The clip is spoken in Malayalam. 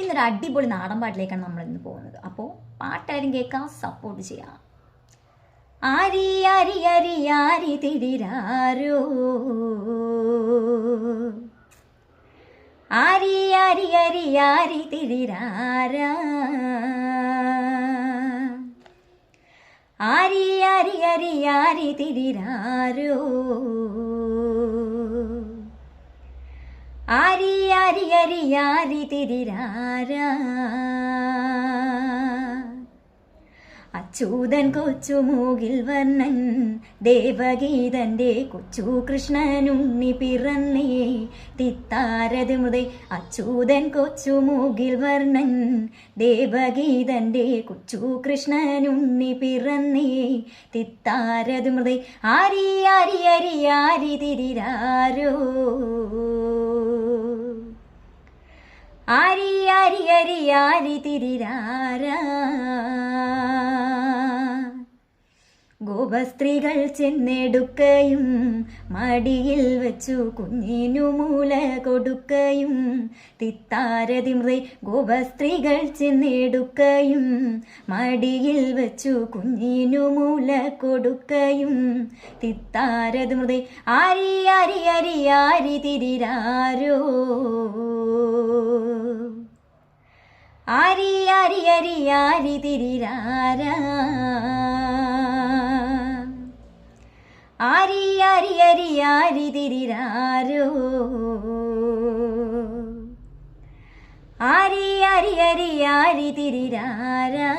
ഇന്നൊരു അടിപൊളി നാടൻ പാട്ടിലേക്കാണ് നമ്മൾ ഇന്ന് പോകുന്നത്. അപ്പോൾ പാട്ടാരും കേൾക്കാൻ സപ്പോർട്ട് ചെയ്യാം. ആരി ആരി ആരി ആരി തിരിരാരോ? ആരി ആരി ആരി ആരി തിരിരാരാ? ആരി ആരി ആരി ആരി തിരിരാരോ? ആരി ആരി അരി ആരി തിരിരാരാ. അച്യൂതൻ കൊച്ചു മൂകിൽ വർണൻ ദേവഗീതന്റെ കൊച്ചു കൃഷ്ണനുണ്ണി പിറന്നേ തിത്താരത് മുതൽ അച്യൂതൻ കൊച്ചു മൂകിൽ വർണൻ ദേവഗീതന്റെ കൊച്ചു കൃഷ്ണനുണ്ണി പിറന്നേ തിത്താരത് മുതൽ ആരി ആരി ആരി ആരി തിരിരാരോ. ആരി ആരി അരി ആരി തിരിരാരാ ഗോപസ്ത്രീകൾ ചെന്നെടുക്കയും മടിയിൽ വച്ചു കുഞ്ഞിനു മൂല കൊടുക്കയും തിത്താരതിമൃ ഗോപസ്ത്രീകൾ ചെന്നെടുക്കയും മടിയിൽ വച്ചു കുഞ്ഞിനു മൂല കൊടുക്കയും തിത്താരതിമൃ ആരി ആരി അരി ആരി തിരിരാരോ ആരി ആരി അരി ആരി തിരിരാര. ആരി ആരി അരി ആരി തിരിരാരോ. ആരി ആരി അരി ആരി തിരിരാരാ.